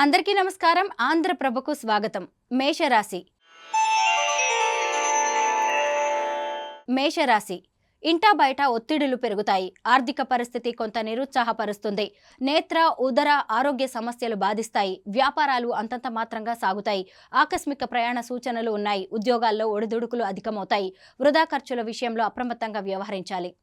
అందరికీ నమస్కారం. ఆంధ్రప్రభకు స్వాగతం. మేషరాశి. మేషరాశి. ఇంటా బయట ఒత్తిడులు పెరుగుతాయి. ఆర్థిక పరిస్థితి కొంత నిరుత్సాహపరుస్తుంది. నేత్ర ఉదర ఆరోగ్య సమస్యలు బాధిస్తాయి. వ్యాపారాలు అంతంత మాత్రంగా సాగుతాయి. ఆకస్మిక ప్రయాణ సూచనలు ఉన్నాయి. ఉద్యోగాల్లో ఒడిదుడుకులు అధికమవుతాయి. వృధా ఖర్చుల విషయంలో అప్రమత్తంగా వ్యవహరించాలి.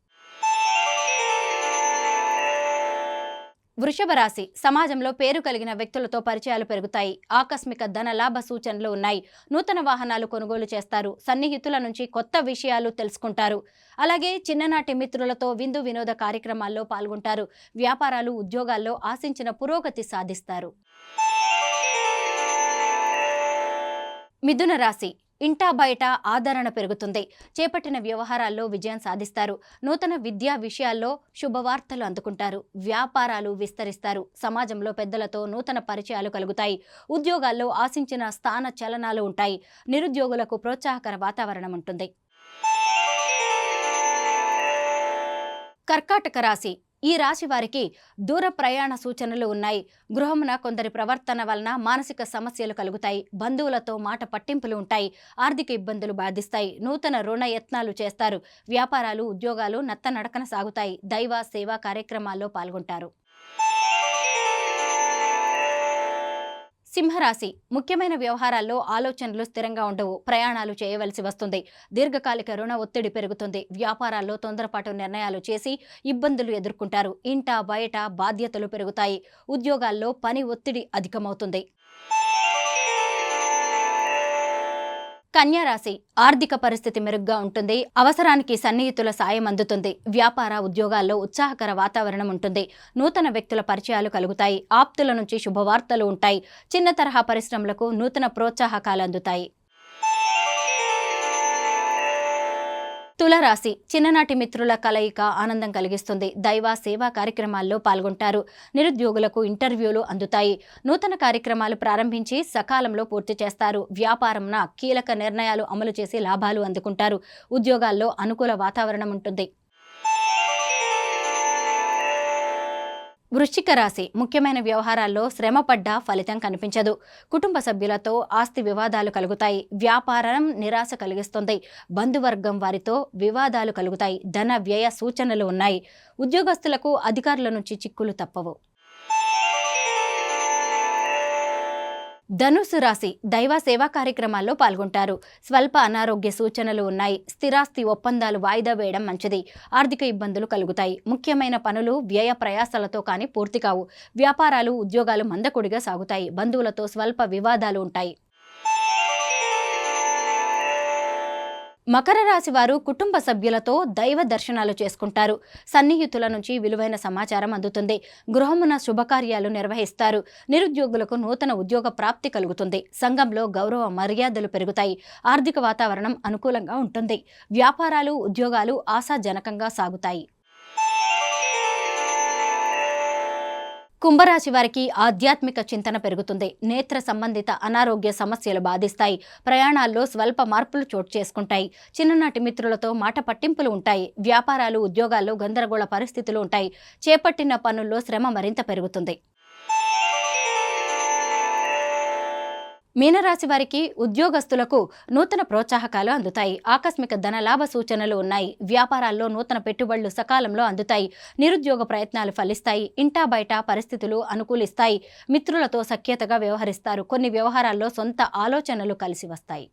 వృషభ రాశి సమాజంలో పేరు కలిగిన వ్యక్తులతో పరిచయాలు పెరుగుతాయి. ఆకస్మిక ధన లాభ సూచనలు ఉన్నాయి. నూతన వాహనాలు కొనుగోలు చేస్తారు. సన్నిహితుల నుంచి కొత్త విషయాలు తెలుసుకుంటారు. అలాగే చిన్ననాటి మిత్రులతో విందు వినోద కార్యక్రమాల్లో పాల్గొంటారు. వ్యాపారాలు ఉద్యోగాల్లో ఆశించిన పురోగతి సాధిస్తారు. మిథున రాశి ఇంటా బయట ఆదరణ పెరుగుతుంది. చేపట్టిన వ్యవహారాల్లో విజయం సాధిస్తారు. నూతన విద్యా విషయాల్లో శుభవార్తలు అందుకుంటారు. వ్యాపారాలు విస్తరిస్తారు. సమాజంలో పెద్దలతో నూతన పరిచయాలు కలుగుతాయి. ఉద్యోగాల్లో ఆశించిన స్థాన చలనాలు ఉంటాయి. నిరుద్యోగులకు ప్రోత్సాహకర వాతావరణం ఉంటుంది. కర్కాటక రాశి ఈ రాశి వారికి దూర ప్రయాణ సూచనలు ఉన్నాయి. గృహమున కొందరి ప్రవర్తన వలన మానసిక సమస్యలు కలుగుతాయి. బంధువులతో మాట పట్టింపులు ఉంటాయి. ఆర్థిక ఇబ్బందులు బాధిస్తాయి. నూతన రుణ యత్నాలు చేస్తారు. వ్యాపారాలు ఉద్యోగాలు నత్తనడకన సాగుతాయి. దైవ సేవా కార్యక్రమాల్లో పాల్గొంటారు. సింహరాశి. ముఖ్యమైన వ్యవహారాల్లో ఆలోచనలు స్థిరంగా ఉండవు. ప్రయాణాలు చేయవలసి వస్తుంది. దీర్ఘకాలిక రుణ ఒత్తిడి పెరుగుతుంది. వ్యాపారాల్లో తొందరపాటు నిర్ణయాలు చేసి ఇబ్బందులు ఎదుర్కొంటారు. ఇంట బయట బాధ్యతలు పెరుగుతాయి. ఉద్యోగాల్లో పని ఒత్తిడి అధికమవుతుంది. కన్యారాశి ఆర్థిక పరిస్థితి మెరుగ్గా ఉంటుంది. అవసరానికి సన్నిహితుల సాయం అందుతుంది. వ్యాపార ఉద్యోగాల్లో ఉత్సాహకర వాతావరణం ఉంటుంది. నూతన వ్యక్తుల పరిచయాలు కలుగుతాయి. ఆప్తుల నుంచి శుభవార్తలు ఉంటాయి. చిన్న తరహా పరిశ్రమలకు నూతన ప్రోత్సాహకాలు అందుతాయి. తులరాశి చిన్ననాటి మిత్రుల కలయిక ఆనందం కలిగిస్తుంది. దైవ సేవా కార్యక్రమాల్లో పాల్గొంటారు. నిరుద్యోగులకు ఇంటర్వ్యూలు అందుతాయి. నూతన కార్యక్రమాలు ప్రారంభించి సకాలంలో పూర్తి చేస్తారు. వ్యాపారంన కీలక నిర్ణయాలు అమలు చేసి లాభాలు అందుకుంటారు. ఉద్యోగాల్లో అనుకూల వాతావరణం ఉంటుంది. వృశ్చిక రాశి ముఖ్యమైన వ్యవహారాల్లో శ్రమపడ్డ ఫలితం కనిపించదు. కుటుంబ సభ్యులతో ఆస్తి వివాదాలు కలుగుతాయి. వ్యాపారం నిరాశ కలిగిస్తుంది. బంధువర్గం వారితో వివాదాలు కలుగుతాయి. ధన వ్యయ సూచనలు ఉన్నాయి. ఉద్యోగస్తులకు అధికారుల నుంచి చిక్కులు తప్పవు. ధనుసు రాశి దైవ సేవా కార్యక్రమాల్లో పాల్గొంటారు. స్వల్ప అనారోగ్య సూచనలు ఉన్నాయి. స్థిరాస్తి ఒప్పందాలు వాయిదా వేయడం మంచిది. ఆర్థిక ఇబ్బందులు కలుగుతాయి. ముఖ్యమైన పనులు వ్యయ ప్రయాసాలతో కానీ పూర్తి కావు. వ్యాపారాలు ఉద్యోగాలు మందకొడిగా సాగుతాయి. బంధువులతో స్వల్ప వివాదాలు ఉంటాయి. మకర రాశి వారు కుటుంబ సభ్యులతో దైవ దర్శనాలు చేసుకుంటారు. సన్నిహితుల నుంచి విలువైన సమాచారం అందుతుంది. గృహమున శుభకార్యాలు నిర్వహిస్తారు. నిరుద్యోగులకు నూతన ఉద్యోగ ప్రాప్తి కలుగుతుంది. సంఘంలో గౌరవ మర్యాదలు పెరుగుతాయి. ఆర్థిక వాతావరణం అనుకూలంగా ఉంటుంది. వ్యాపారాలు ఉద్యోగాలు ఆశాజనకంగా సాగుతాయి. కుంభరాశి వారికి ఆధ్యాత్మిక చింతన పెరుగుతుంది. నేత్ర సంబంధిత అనారోగ్య సమస్యలు బాధిస్తాయి. ప్రయాణాల్లో స్వల్ప మార్పులు చోటు చేసుకుంటాయి. చిన్ననాటి మిత్రులతో మాట పట్టింపులు ఉంటాయి. వ్యాపారాలు ఉద్యోగాల్లో గందరగోళ పరిస్థితులు ఉంటాయి. చేపట్టిన పనుల్లో శ్రమ మరింత పెరుగుతుంది. మీనరాశి వారికి ఉద్యోగస్తులకు నూతన ప్రోత్సాహకాలు అందుతాయి. ఆకస్మిక ధన లాభ సూచనలు ఉన్నాయి. వ్యాపారాల్లో నూతన పెట్టుబడులు సకాలంలో అందుతాయి. నిరుద్యోగ ప్రయత్నాలు ఫలిస్తాయి. ఇంటా బయట పరిస్థితులు అనుకూలిస్తాయి. మిత్రులతో సఖ్యతగా వ్యవహరిస్తారు. కొన్ని వ్యవహారాల్లో సొంత ఆలోచనలు కలిసి వస్తాయి.